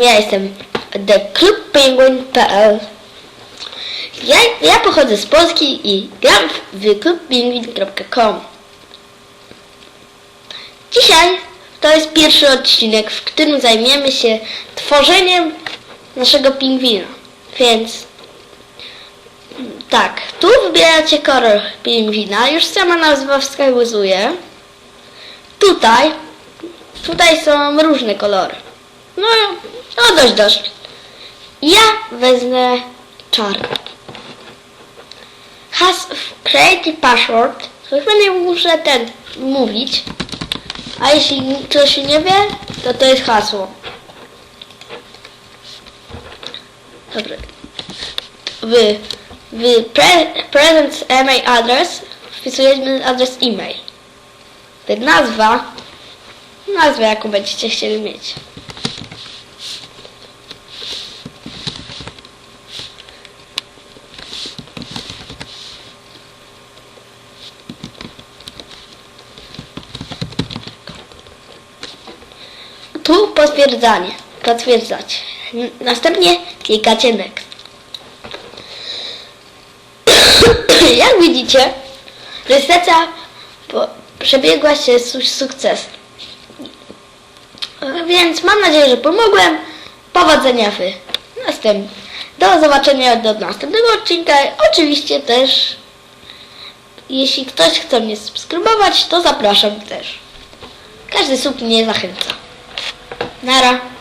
Ja jestem theclubpenguin.pl ja, ja pochodzę z Polski i gram w clubpenguin.com Dzisiaj to jest pierwszy odcinek, w którym zajmiemy się tworzeniem naszego pingwina. Więc tak, tu wybieracie kolor pingwina, już sama nazwa wskazuje. Tutaj, tutaj są różne kolory. No, no dość, dość. Ja wezmę czarny. Has create password. To chyba nie muszę ten mówić. A jeśli ktoś nie wie, to to jest hasło. Dobra. W, w pre, present email address wpisujemy adres e-mail. Nazwa, nazwę jaką będziecie chcieli mieć. Tu potwierdzanie. Potwierdzać. Następnie klikacie next. Jak widzicie, rejestracja przebiegła się su sukcesem. Więc mam nadzieję, że pomogłem. Powodzenia w następnym. Do zobaczenia do następnego odcinka. Oczywiście też, jeśli ktoś chce mnie subskrybować, to zapraszam też. Każdy sub mnie zachęca. Nada.